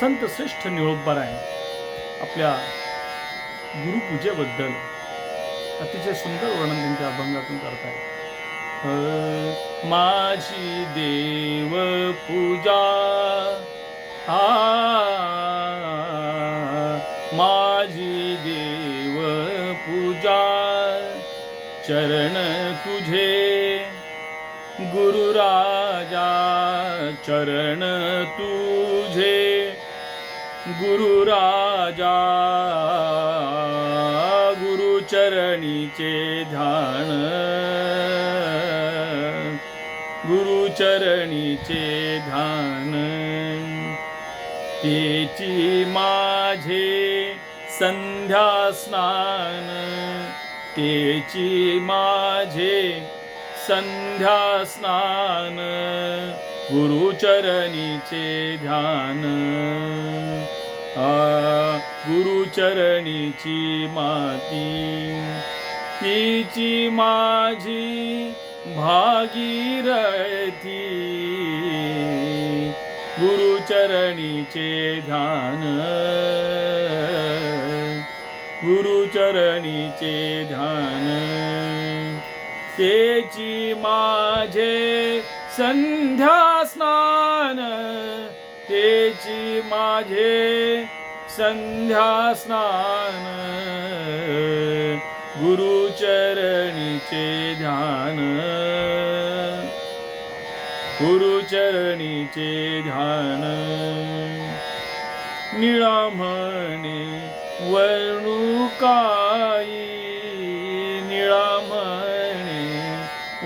संत श्रेष्ठ निळोबाराय आपल्या गुरुपूजेबद्दल अतिशय सुंदर वर्णन त्यांच्या अभंगातून करतात माझी देव पूजा आ माझी देव पूजा चरण तुझे गुरुराजा चरण तुझे गुरुराजा गुरुचरणीचे ध्यान. गुरुचरणीचे ध्यान. तेची माझे संध्या स्नान. तेची माझे संध्या स्नान. गुरुचरणीचे ध्यान. आ गुरुचरणीची माती. तिची माझी भागीरथी. गुरुचरणीचे ध्यान. गुरुचरणीचे ध्यान. तेची माझे संध्या स्नान तेची माझे संध्या स्नान गुरुचरणीचे ध्यान. गुरुचरणीचे ध्यान. निळामणे वर्णुकाई निळामणे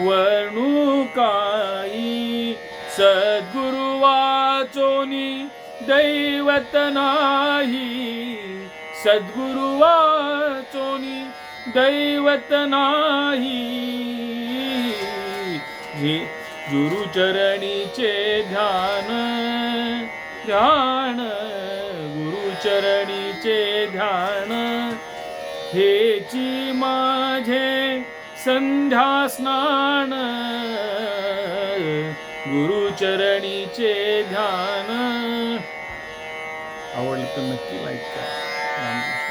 वर्णुकाई सद्गुरु वाचोनी दैवत नाही. सद्गुरु वाचोनी दैवत नाही. गुरुचरणीचे ध्यान ध्यान गुरुचरणीचे ध्यान. हेची माझे संध्या स्नान गुरुचरणीचे ध्यान. आवडलं तर नक्की लाईक करा.